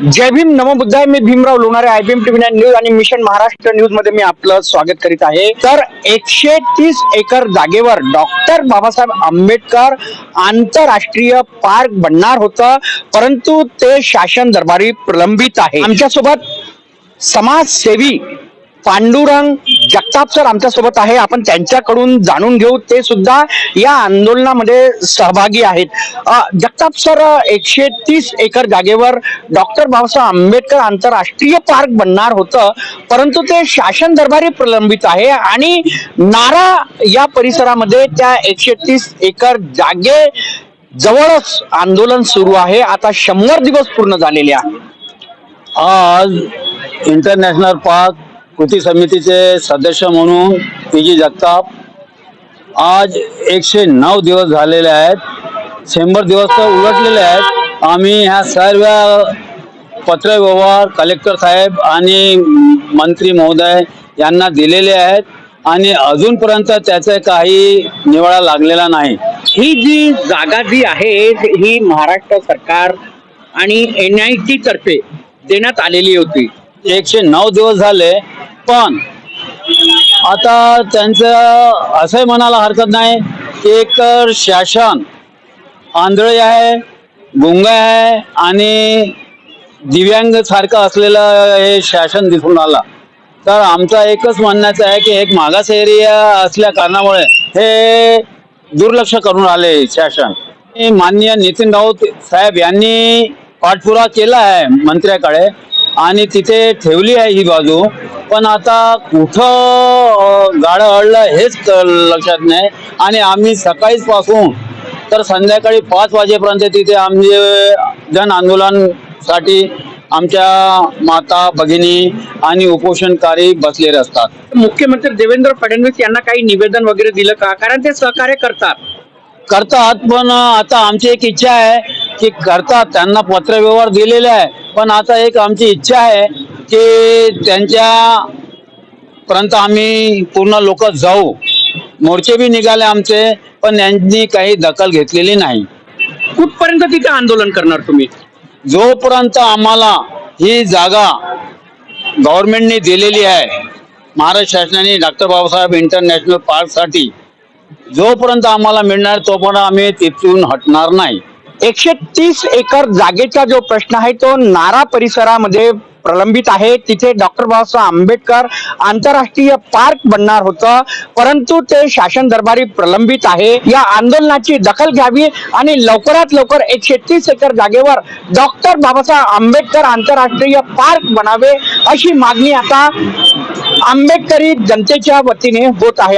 जय भीम नमो बुद्धाय. मी Bhimrao Lonare I B M TV nine news आणि मिशन महाराष्ट्र न्यूजमध्ये मी आपलं स्वागत करीत आहे. तर एकशे तीस एकर जागेवर डॉक्टर बाबासाहेब आंबेडकर आंतरराष्ट्रीय पार्क बनणार होतं परंतु ते शासन दरबारी प्रलंबित आहे. आमच्यासोबत समाजसेवी पांडुरंग जगताप सर आमच्यासोबत आहे. आपण त्यांच्याकडून जाणून घेऊ. ते सुद्धा या आंदोलनामध्ये सहभागी आहेत. जगताप सर एकशे तीस एकर जागेवर डॉक्टर बाबासाहेब आंबेडकर आंतरराष्ट्रीय पार्क बनणार होतं. परंतु ते शासन दरबारी प्रलंबित आहे आणि नारा या परिसरामध्ये त्या एकशे तीस एकर जागे जवळच आंदोलन सुरू आहे. आता शंभर दिवस पूर्ण झालेले आहे. आज इंटरनॅशनल पार्क कृती समितीचे सदस्य म्हणून पी जी जगताप आज एकशे नऊ दिवस झालेले आहेत. शंभर दिवस तर उलटलेले आहेत. आम्ही ह्या सर्व पत्रव्यवहार कलेक्टर साहेब आणि मंत्री महोदय यांना दिलेले आहेत आणि अजूनपर्यंत त्याचे काही निवाडा लागलेला नाही. ही जी जागा जी आहे ही महाराष्ट्र सरकार आणि एन आय टी तर्फे देण्यात आलेली होती. एकशे नऊ दिवस झाले. पण आता त्यांचं असंही म्हणायला हरकत नाही की एक तर शासन आंधळे आहे गुंग आहे आणि दिव्यांग सारखं असलेलं हे शासन दिसून आला. तर आमचा एकच म्हणण्याचं आहे की एक मागास एरिया असल्या कारणामुळे हे दुर्लक्ष करून आले शासन. माननीय नितीन राऊत साहेब यांनी पाठपुरा केला आहे मंत्र्याकडे. आणि तिथे ठेवली आहे ही बाजू. पण आता कुठं गाडं अडलं हेच लक्षात नाही. आणि आम्ही सकाळीच पासून तर संध्याकाळी पाच वाजेपर्यंत तिथे आमचे जन आंदोलनसाठी आमच्या माता भगिनी आणि उपोषणकारी बसलेले असतात. मुख्यमंत्री देवेंद्र फडणवीस यांना काही निवेदन वगैरे दिलं का? कारण ते सहकार्य करतात. करतात पण आता आमची एक इच्छा आहे की करतात त्यांना पत्रव्यवहार दिलेले आहे. पण आता एक आमची इच्छा आहे की त्यांच्या पर्यंत आम्ही पूर्ण लोक जाऊ. मोर्चे बी निघाले आमचे पण यांनी काही दखल घेतलेली नाही. कुठपर्यंत तिथे आंदोलन करणार तुम्ही? जोपर्यंत आम्हाला ही जागा गव्हर्नमेंटने दिलेली आहे महाराष्ट्र शासनाने डॉक्टर बाबासाहेब इंटरनॅशनल पार्कसाठी जोपर्यंत आम्हाला मिळणार तोपर्यंत आम्ही तिथून हटणार नाही. एकशे तीस एकर जागेचा जो प्रश्न आहे तो नारा परिसरामध्ये प्रलंबित आहे. तिथे डॉक्टर बाबासाहेब आंबेडकर आंतरराष्ट्रीय पार्क बनणार होतं. परंतु ते शासन दरबारी प्रलंबित आहे. या आंदोलनाची दखल घ्यावी आणि लवकरात लवकर एकशे तीस एकर जागेवर डॉक्टर बाबासाहेब आंबेडकर आंतरराष्ट्रीय पार्क बनावे अशी मागणी आता आंबेडकरी जनतेच्या वतीने होत आहे.